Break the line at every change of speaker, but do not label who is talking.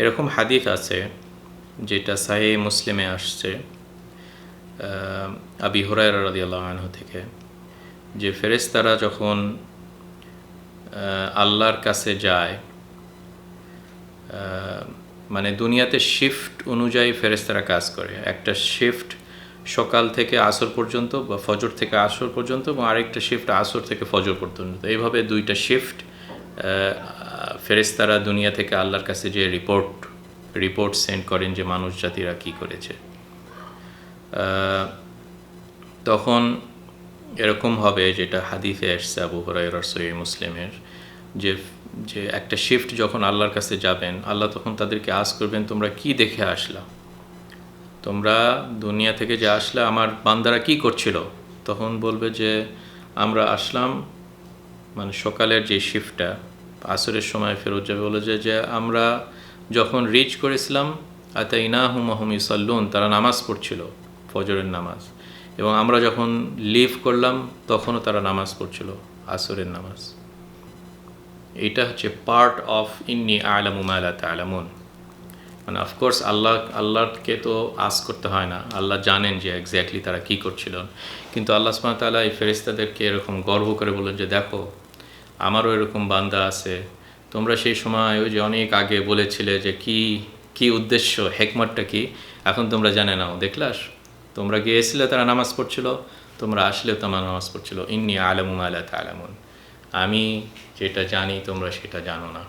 এরকম হাদিস আছে যেটা সাহে মুসলিমে আসছে আবি হুরায়রা রাদিয়াল্লাহু আনহু থেকে, যে ফেরেশতারা যখন আল্লাহর কাছে যায় মানে দুনিয়াতে শিফট অনুযায়ী ফেরেশতারা কাজ করে। একটা শিফট সকাল থেকে আসর পর্যন্ত বা ফজর থেকে আসর পর্যন্ত এবং আরেকটা শিফট আসর থেকে ফজর পর্যন্ত। এইভাবে দুইটা শিফট ফেরেশতারা দুনিয়া থেকে আল্লাহর কাছে যে রিপোর্ট রিপোর্ট সেন্ড করেন যে মানুষ জাতিরা কী করেছে। তখন এরকম হবে যেটা হাদিসে এসছে আবু হরাইর সই মুসলিমের যে যে একটা শিফট যখন আল্লাহর কাছে যাবেন, আল্লাহ তখন তাদেরকে আজ করবেন, তোমরা কি দেখে আসলা? তোমরা দুনিয়া থেকে যে আসলে, আমার বান্দারা কি করছিল? তখন বলবে যে, আমরা আসলাম মানে সকালের যে শিফটটা আসরের সময় ফেরত যাবে। বলে যে আমরা যখন রিচ করেছিলাম আতা ইনাহু মাহুম ইসাল্লুন তারা নামাজ পড়ছিল, ফজরের নামাজ। এবং আমরা যখন লিভ করলাম, তখনও তারা নামাজ পড়ছিল, আসরের নামাজ। এটা হচ্ছে পার্ট অফ ইন্নি আলামু মালা তালামুন মানে অফকোর্স আল্লাহ, আল্লাহকে তো আস করতে হয় না। আল্লাহ জানেন যে এক্স্যাক্টলি তারা কি করছিল। কিন্তু আল্লাহ ওয়া এই ফেরেশতাদেরকে এরকম গর্ব করে বলেন যে, দেখো আমারও এরকম বান্দা আছে। তোমরা সেই সময় ওই যে অনেক আগে বলেছিলে যে কি কি উদ্দেশ্য, হেকমতটা কি? এখন তোমরা জানে নাও, দেখলাস? তোমরা গিয়েছিলে, তারা নামাজ পড়ছিল, তোমরা আসলে তোমার নামাজ পড়ছিল। ইন্নি আলমুম আলা তালামুন। আমি যেটা জানি, তোমরা সেটা জানো না।